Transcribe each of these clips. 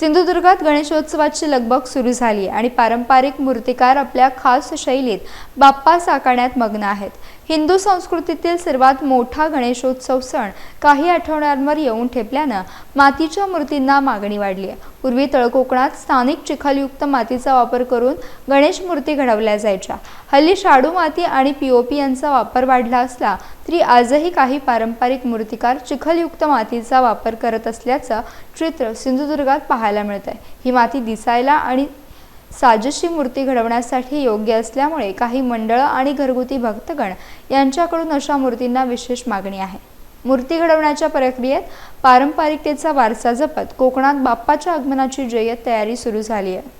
सिंधुदुर्गात गणेशोत्सवाची लगबग सुरू झाली आणि पारंपरिक मूर्तिकार आपल्या खास शैलीत बाप्पा साकारण्यात मग्न आहेत. हिंदू संस्कृतीतील सर्वात मोठा गणेशोत्सव सण काही आठवड्यांवर येऊन ठेपल्यानं मातीच्या मूर्तींना मागणी वाढली. आहे पूर्वी तळकोकणात स्थानिक चिखलयुक्त मातीचा वापर करून गणेश मूर्ती घडवल्या जायच्या. हल्ली शाडू माती आणि पीओपी यांचा वापर वाढला असला तरी आजही काही पारंपरिक मूर्तिकार चिखलयुक्त मातीचा वापर करत असल्याचं चित्र सिंधुदुर्गात पाहायला पाहायला मिळत आहे ही माती दिसायला आणि साजशी मूर्ती घडवण्यासाठी योग्य असल्यामुळे काही मंडळं आणि घरगुती भक्तगण यांच्याकडून अशा मूर्तींना विशेष मागणी आहे. मूर्ती घडवण्याच्या प्रक्रियेत पारंपरिकतेचा वारसा जपत कोकणात बाप्पाच्या आगमनाची जय्यत तयारी सुरू झाली आहे.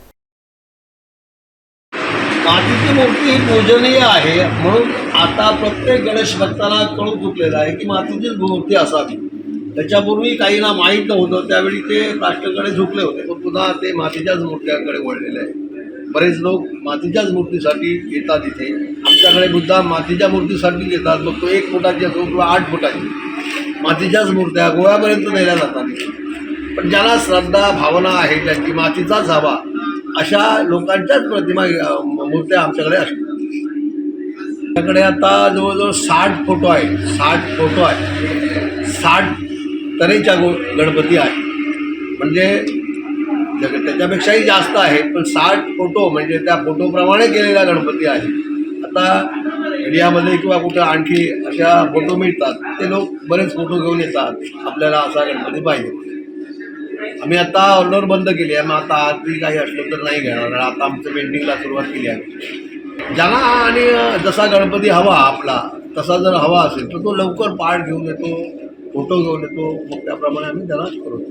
मातीची मूर्ती ही पूजनीय आहे म्हणून आता प्रत्येक गणेश भक्ताला कळून चुकलेला आहे की मातीचीच मूर्ती असावी. त्याच्यापूर्वी काहींना माहीत नव्हतं. त्यावेळी ते राष्ट्राकडे झुकले होते. पण पुन्हा ते मातीच्याच मूर्त्यांकडे वळलेले आहे बरेच लोक मातीच्याच मूर्तीसाठी येतात इथे. आमच्याकडे मुद्दा मातीच्या मूर्तीसाठी येतात. मग तो एक फुटाची असो किंवा आठ फुटाची. मातीच्याच मूर्त्या गोव्यापर्यंत नेल्या जातात पण ज्याला श्रद्धा भावना आहे त्यांची मातीचाच हवा अशा लोकांच्याच प्रतिमा मूर्त्या आमच्याकडे असतात. आमच्याकडे आता जवळजवळ साठ फोटो आहे साठ फोटो आहे साठ तऱ्हेच्या गो गणपती आहे म्हणजे जग- त्याच्यापेक्षाही जास्त आहे पण साठ फोटो म्हणजे त्या फोटोप्रमाणे केलेला गणपती आहे आता मीडियामध्ये किंवा कुठं आणखी अशा फोटो मिळतात ते लोक बरेच फोटो घेऊन येतात. आपल्याला असा गणपती पाहिजे. आम्ही आता ऑर्डर बंद केली आहे मग आता आधी काही असलं तर नाही घेणार. कारण आता आमचं पेंटिंगला सुरुवात केली आहे. ज्याला आणि जसा गणपती हवा आपला तसा जर हवा असेल तर तो लवकर पाठ घेऊन येतो. Untuk kalau itu mukti ini jalan terus.